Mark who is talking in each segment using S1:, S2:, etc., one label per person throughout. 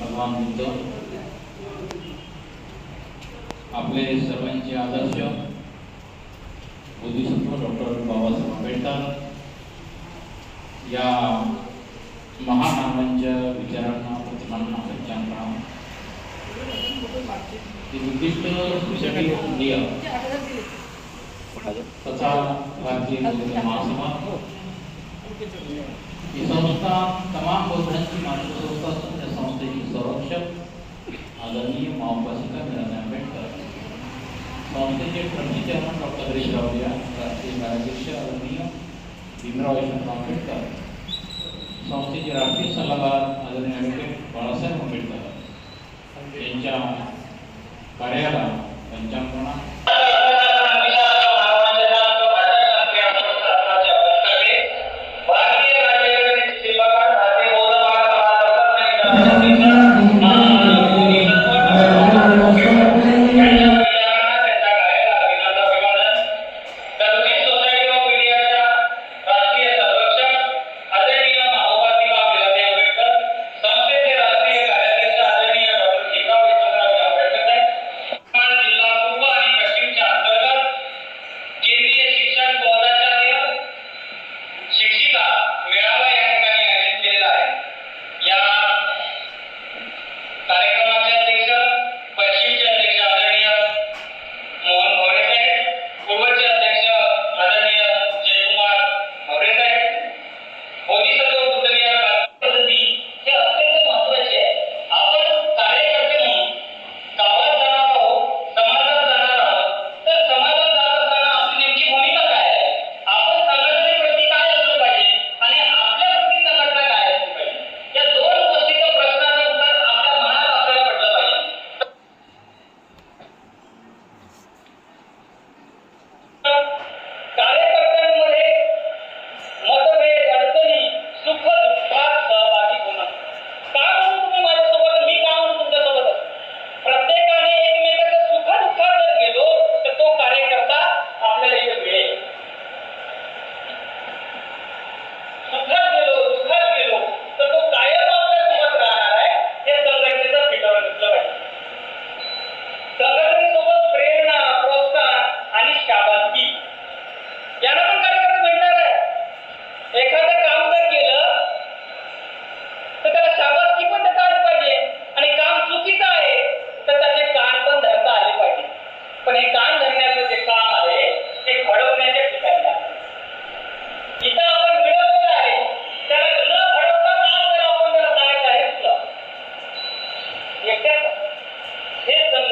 S1: भगवान बुद्ध। अपने सर्वे आदर्श बोधिसत्व डॉक्टर बाबा साहब आंबेडकर, या महामानवांच्या विचारांना, प्रतिमांना त्यांना उद्दिष्ट विषय इंडिया तथा भारतीय महासभा संस्था तमाम संस्थे की संरक्षक आदरणीय महाउपासिका कर आंबेडकर संस्थेचे trustee chairman doctor Harish Rawaliya राष्ट्रीय कार्याध्यक्ष आदरणीय भीमराव यशवंतराव आंबेडकर। संस्थेचे राष्ट्रीय सलाहकार, आदरणीय ॲडव्होकेट बाळासाहेब आंबेडकर। यांच्या कार्याला
S2: पंचांगणा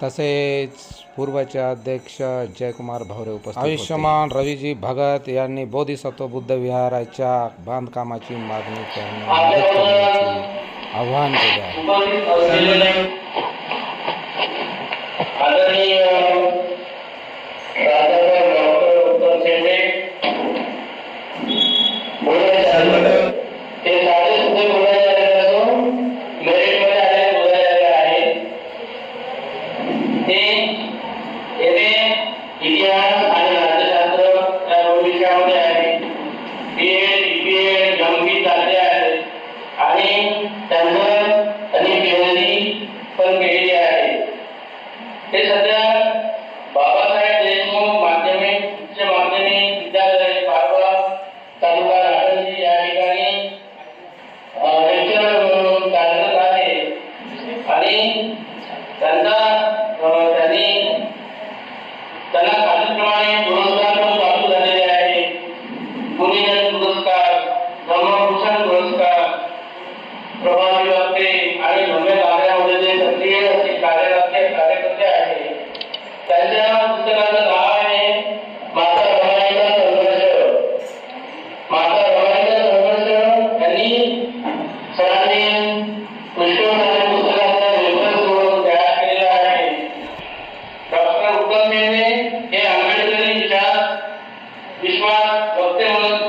S2: तसेच पूर्वचे अध्यक्ष जयकुमार भावरे उपस्थित आयुष्यमान रवीजी भगत यांनी बोधिसत्व बुद्ध विहाराच्या बांधकामाची मागणी करण्याचे आव्हान केले आहे.
S3: तना हज़ार बाबा साहेब देशमुख माध्यमिक उच्च माध्यमिक विद्यालय पारवा तालुका राजनजी या ठिकाणी लेक्चरर म्हणून कार्यरत आहे आणि त्यांना त्यांनी, त्यांना खालीलप्रमाणे दोन विश्वास वक्ते म्हणून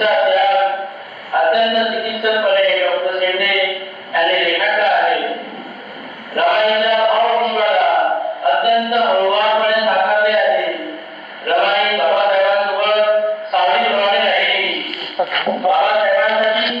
S3: इसका त्याग अत्यंत चिकित्सक बने डॉक्टर शेंडे यानी लेखक आहे रमाईचा भाव मुंगाला अत्यंत हळूवारपणे साकारले आहे रमाई बाबासाहेबांसोबत सावलीप्रमाणे राहिली बाबासाहेबांसाठी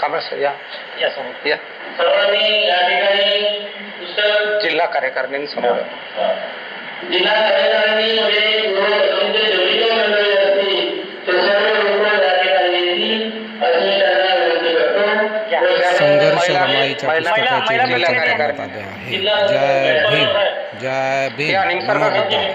S2: Commerce,
S3: yeah. Yes, sir. Yeah.
S2: Sarvani, Adhikari, Ustad.
S3: Jilla Karyakarni, Samora. Jilla Karyakarni, Mujhe, Guru, Samjhe, Jolito, Mandari, Asti, Tasarro, Rupa, Adhikari, Asti, Asti, Tana, Asti, Bhakto.
S2: संघर्ष रमाईच्या पुस्तकाचे विमोचन करण्यात आले आहे जय भीम जय भीम नमो बुद्धाय